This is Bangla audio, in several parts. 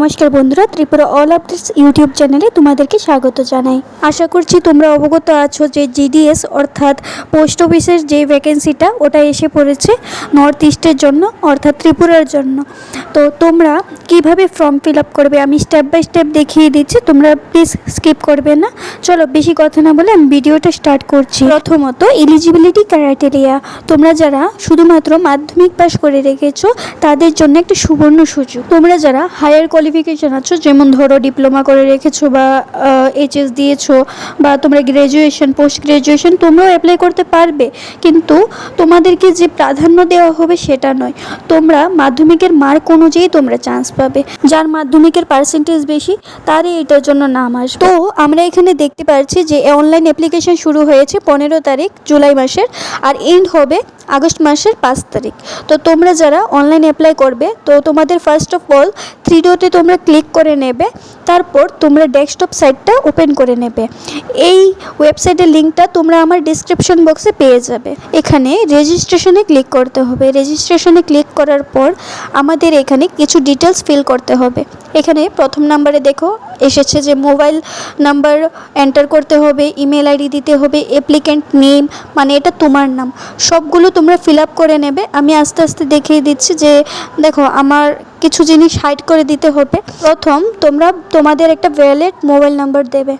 নমস্কার বন্ধুরা, ত্রিপুরা অল আপডেটস ইউটিউব চ্যানেলে তোমাদেরকে স্বাগত জানাই। আশা করছি তোমরা অবগত আছো যে জিডিএস অর্থাৎ পোস্ট অফিসের যে ভ্যাকেন্সিটা ওটা এসে পড়েছে নর্থ ইস্টের জন্য, অর্থাৎ ত্রিপুরার জন্য। তো তোমরা কীভাবে ফর্ম ফিল আপ করবে, আমি স্টেপ বাই স্টেপ দেখিয়ে দিচ্ছি, তোমরা প্লিজ স্কিপ করবে না। চলো বেশি কথা না বলে আমি ভিডিওটা স্টার্ট করছি। প্রথমত এলিজিবিলিটি ক্রাইটেরিয়া তোমরা যারা শুধুমাত্র মাধ্যমিক পাস করে রেখেছো, তাদের জন্য একটা সুবর্ণ সুযোগ। তোমরা যারা হায়ার কোয়ালিফিকেশন আছো? যেমন ধরো ডিপ্লোমা করে রেখেছো বা এইচএস দিয়েছ বা তোমরা গ্র্যাজুয়েশন পোস্ট গ্র্যাজুয়েশন তোমরাও অ্যাপ্লাই করতে পারবে। কিন্তু তোমাদেরকে যে প্রাধান্য দেওয়া হবে সেটা নয়। তোমরা মাধ্যমিকের মার্ক অনুযায়ী তোমরা চান্স পাবে। যার মাধ্যমিকের পার্সেন্টেজ বেশি, তারই এটার জন্য নাম আসবে। তো আমরা এখানে দেখতে পাচ্ছি যে অনলাইন অ্যাপ্লিকেশন শুরু হয়েছে পনেরো তারিখ, জুলাই মাসের। আর এন্ড হবে আগস্ট মাসের পাঁচ তারিখ। তো তোমরা যারা অনলাইন অ্যাপ্লাই করবে, তো তোমাদের ফার্স্ট অফ অল থ্রি ডোতে তোমরা ক্লিক করে নেবে, তারপর তোমরা ডেস্কটপ সাইটটা ওপেন করে নেবে। এই ওয়েবসাইটের লিঙ্কটা তোমরা আমার ডিসক্রিপশন বক্সে পেয়ে যাবে। এখানে রেজিস্ট্রেশনে ক্লিক করতে হবে। রেজিস্ট্রেশনে ক্লিক করার পর আমাদের এখানে কিছু ডিটেলস ফিল করতে হবে। এখানে প্রথম নাম্বারে দেখো, এসেছে যে মোবাইল নাম্বার এন্টার করতে হবে, ইমেল আইডি দিতে হবে, অ্যাপ্লিক্যান্ট নেম মানে এটা তোমার নাম। সবগুলো তোমরা ফিল আপ করে নেবে। আমি আস্তে আস্তে দেখিয়ে দিচ্ছি যে, দেখো, আমার কিছু জিনিস হাইড করে দিতে হবে। প্রথম, তোমরা তোমাদের একটা ভ্যালিড মোবাইল নাম্বার দেবে।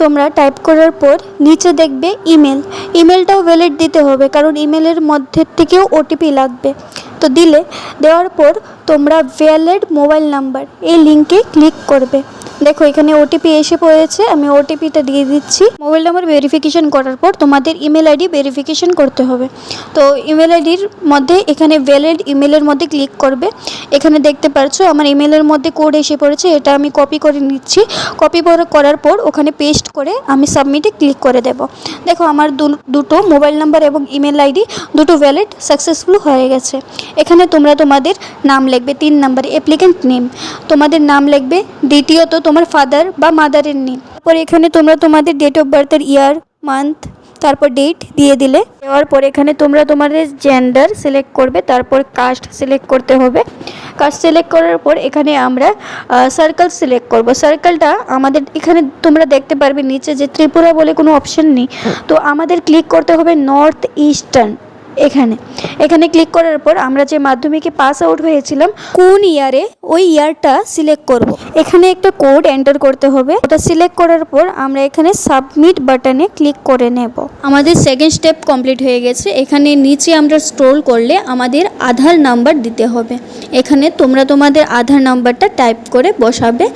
তোমরা টাইপ করার পর নিচে দেখবে ইমেল ইমেলটাও ভ্যালিড দিতে হবে, কারণ ইমেলের মধ্যে থেকেও ওটিপি লাগবে। তো দিলে, দেওয়ার পর তোমরা ভ্যালিড মোবাইল নাম্বার এই লিঙ্কে ক্লিক করবে। দেখো, এখানে ওটিপি এসে পড়েছে, আমি ওটিপিটা দিয়ে দিচ্ছি। মোবাইল নাম্বার ভেরিফিকেশন করার পর তোমাদের ইমেল আইডি ভেরিফিকেশন করতে হবে। তো ইমেল আইডির মধ্যে, এখানে ভ্যালিড ইমেলের মধ্যে ক্লিক করবে। এখানে দেখতে পাচ্ছ আমার ইমেলের মধ্যে কোড এসে পড়েছে, এটা আমি কপি করে নিচ্ছি। কপি করার পর ওখানে পেস্ট করে আমি সাবমিটে ক্লিক করে দেব। দেখো আমার দুটো মোবাইল নাম্বার এবং ইমেল আইডি দুটো ভ্যালিড সাকসেসফুল হয়ে গেছে। এখানে তোমরা তোমাদের নাম লিখবে, তিন নাম্বারে অ্যাপ্লিক্যান্ট নেম তোমাদের নাম লিখবে, দ্বিতীয়ত তোমার ফাদার বা মাদারের নেম তারপর এখানে তোমরা তোমাদের ডেট অফ বার্থের ইয়ার মান্থ তারপর ডেট দিয়ে দিলে। দেওয়ার পর এখানে তোমরা তোমাদের জেন্ডার সিলেক্ট করবে, তারপর কাস্ট সিলেক্ট করতে হবে। কাস্ট সিলেক্ট করার পর এখানে আমরা সার্কেল সিলেক্ট করব। সার্কেলটা আমাদের এখানে তোমরা দেখতে পারবে নিচে যে ত্রিপুরা বলে কোনো অপশন নেই। তো আমাদের ক্লিক করতে হবে নর্থ ইস্টার্ন এখানে। এখানে ক্লিক করার পর আমরা যে মাধ্যমিকে পাস আউট হয়েছিলাম, কোন ইয়ারে ওই ইয়ারটা সিলেক্ট করব। এখানে একটা কোড এন্টার করতে হবে। ওটা সিলেক্ট করার পর আমরা এখানে সাবমিট বাটনে ক্লিক করে নেব। আমাদের সেকেন্ড স্টেপ কমপ্লিট হয়ে গেছে। এখানে নিচে আমরা স্ক্রোল করলে আমাদের আধার নাম্বার দিতে হবে। এখানে তোমরা তোমাদের আধার নাম্বারটা টাইপ করে বসাবে।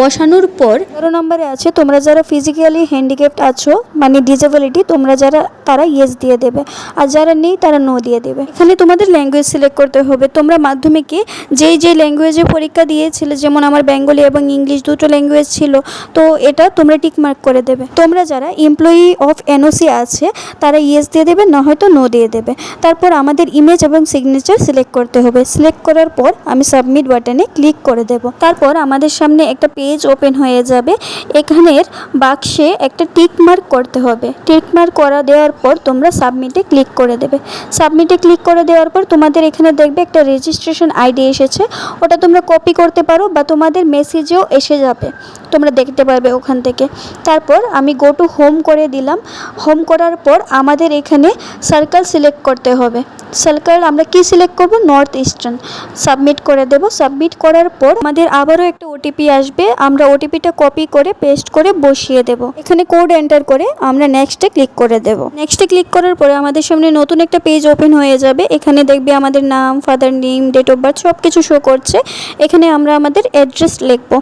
বসানোর পর তেরো নম্বরে আছে, তোমরা যারা ফিজিক্যালি হ্যান্ডিক্যাপ্ট আছো মানে ডিসেবিলিটি তোমরা যারা তারা ইয়েস দিয়ে দেবে। আর যারা নেই, তারা নো দিয়ে দেবে। এখানে তোমাদের ল্যাঙ্গুয়েজ সিলেক্ট করতে হবে। তোমরা মাধ্যমিকে যেই যেই ল্যাঙ্গুয়েজে পরীক্ষা দিয়েছিলে, যেমন আমার বেঙ্গলি এবং ইংলিশ দুটো ল্যাঙ্গুয়েজ ছিল, তো এটা তোমরা টিক মার্ক করে দেবে। তোমরা যারা এমপ্লয়ি অফ এনওসি আছে, তারা ইয়েস দিয়ে দেবে, না হয়তো নো দিয়ে দেবে। তারপর আমাদের ইমেজ এবং সিগনেচার সিলেক্ট করতে হবে। সিলেক্ট করার পর আমি সাবমিট বাটনে ক্লিক করে দেব। তারপর আমাদের সামনে একটা পেজ ওপেন হয়ে যাবে। এখানের বাক্সে একটা টিক মার্ক করতে হবে। টিক মার্ক করা দেওয়ার পর তোমরা সাবমিটে ক্লিক করে দেবে। সাবমিটে ক্লিক করে দেওয়ার পর তোমাদের এখানে দেখবে একটা রেজিস্ট্রেশন আইডি এসেছে। ওটা তোমরা কপি করতে পারো বা তোমাদের মেসেজেও এসে যাবে। তোমরা দেখতে পারবে ওখান থেকে। তারপর আমি গো টু হোম করে দিলাম। হোম করার পর আমাদের এখানে সার্কেল সিলেক্ট করতে হবে। সার্কেল আমরা কি সিলেক্ট করব? নর্থ ইস্টার্ন সাবমিট করে দেব। সাবমিট করার পর আমাদের আবারও একটা ওটিপি আসবে। আমরা ওটিপিটা কপি করে পেস্ট করে বসিয়ে দেব। এখানে কোড এন্টার করে আমরা নেক্সটে ক্লিক করে দেব। নেক্সটে ক্লিক করার পরে আমাদের সামনে নতুন একটা পেজ ওপেন হয়ে যাবে। এখানে দেখবে আমাদের নাম father name date of birth সব কিছু শো করছে। এখানে আমরা আমাদের অ্যাড্রেস লিখব।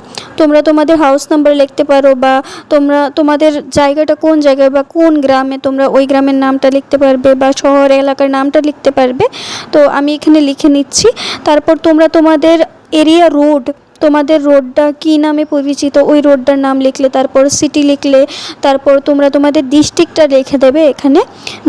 তোমরা তোমাদের হাউস নাম্বার লিখতে পারো বা তোমরা, তোমাদের জায়গাটা কোন জায়গায় বা কোন গ্রামে তোমরা ওই গ্রামের নামটা লিখতে পারবে বা শহর, এলাকার নামটা লিখতে পারবে। তো আমি এখানে লিখে নিচ্ছি। তারপর তোমরা তোমাদের এরিয়া রোড তোমাদের রোডটা কী নামে পরিচিত? ওই রোডটার নাম লিখলে, তারপর সিটি লিখলে, তারপর তোমরা তোমাদের ডিস্ট্রিক্টটা লিখে দেবে এখানে।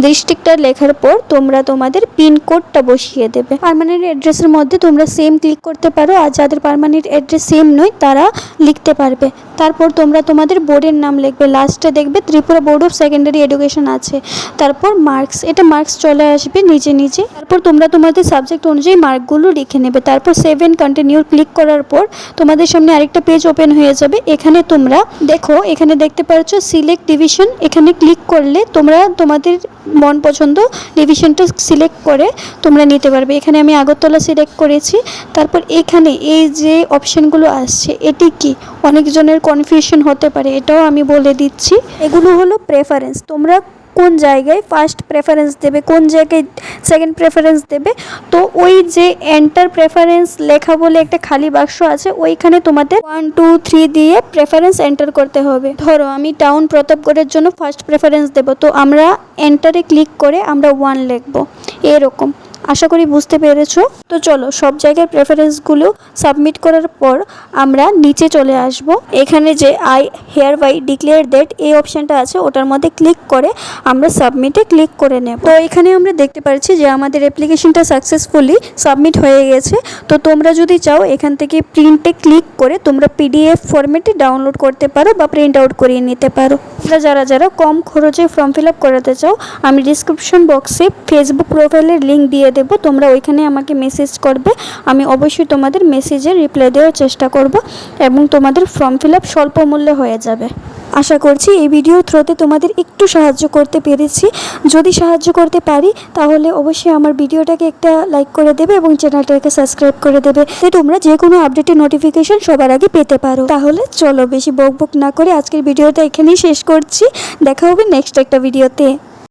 ডিস্ট্রিক্টটা লেখার পর তোমরা তোমাদের পিনকোডটা বসিয়ে দেবে। পার্মানেন্ট অ্যাড্রেসের মধ্যে তোমরা সেম ক্লিক করতে পারো আর যাদের পার্মানেন্ট অ্যাড্রেস সেম নয়, তারা লিখতে পারবে। তারপর তোমরা তোমাদের বোর্ডের নাম লিখবে। লাস্টে দেখবে Tripura board of secondary education আছে। তারপর মার্কস এটা মার্কস চলে আসবে নিজে নিজে। তারপর তোমরা তোমাদের সাবজেক্ট অনুযায়ী মার্কগুলো লিখে নেবে। তারপর সেভেন কন্টিনিউ ক্লিক করার পর তোমাদের সামনে আরেকটা পেজ ওপেন হয়ে যাবে। এখানে তোমরা দেখো, এখানে দেখতে পাচ্ছ সিলেক্ট ডিভিশন এখানে ক্লিক করলে তোমরা তোমাদের মন পছন্দ ডিভিশনটা সিলেক্ট করে তোমরা নিতে পারবে। এখানে আমি আগরতলা সিলেক্ট করেছি। তারপর এখানে এই যে অপশানগুলো আসছে, এটি কি? অনেকজনের কনফিউশন হতে পারে, এটাও আমি বলে দিচ্ছি। এগুলো হলো প্রেফারেন্স তোমরা কোন জায়গায় ফার্স্ট প্রেফারেন্স দেবে, কোন জায়গায় সেকেন্ড প্রেফারেন্স দেবে, তো ওই যে এন্টার প্রেফারেন্স লেখা বলে একটা খালি বাক্স আছে, ওইখানে তোমাদের ওয়ান টু থ্রি দিয়ে প্রেফারেন্স এন্টার করতে হবে। ধরো আমি টাউন প্রতাপগড়ের জন্য ফার্স্ট প্রেফারেন্স দেবো, তো আমরা এন্টারে ক্লিক করে আমরা ওয়ান লিখব, এরকম। আশা করি বুঝতে পেরেছ? তো চলো, সব জায়গার প্রেফারেন্সগুলো সাবমিট করার পর আমরা নিচে চলে আসব। এখানে যে I hereby declare date এই অপশানটা আছে, ওটার মধ্যে ক্লিক করে আমরা সাবমিটে ক্লিক করে নেব। তো এখানে আমরা দেখতে পাচ্ছি যে আমাদের অ্যাপ্লিকেশনটা সাকসেসফুলি সাবমিট হয়ে গেছে। তো তোমরা যদি চাও, এখান থেকে প্রিন্টে ক্লিক করে তোমরা পিডিএফ ফরম্যাটে ডাউনলোড করতে পারো বা প্রিন্ট আউট করিয়ে নিতে পারো। তোমরা যারা যারা কম খরচে ফর্ম ফিল আপ করাতে চাও, আমি ডিসক্রিপশন বক্সে ফেসবুক প্রোফাইলের লিঙ্ক দিয়ে দেব। তোমরা ওইখানে আমাকে মেসেজ করবে। আমি অবশ্যই তোমাদের মেসেজের রিপ্লাই দেওয়ার চেষ্টা করব এবং তোমাদের ফর্ম ফিল আপ স্বল্প মূল্যে হয়ে যাবে। আশা করছি এই ভিডিও থ্রোতে তোমাদের একটু সাহায্য করতে পেরেছি। যদি সাহায্য করতে পারি, তাহলে অবশ্যই আমার ভিডিওটাকে একটা লাইক করে দেবে এবং চ্যানেলটাকে সাবস্ক্রাইব করে দেবে। যে তোমরা যে কোনো আপডেটের নোটিফিকেশন সবার আগে পেতে পারো। তাহলে চলো বেশি বক বক না করে আজকের ভিডিওটা এখানেই শেষ করছি। দেখা হবে নেক্সট একটা ভিডিওতে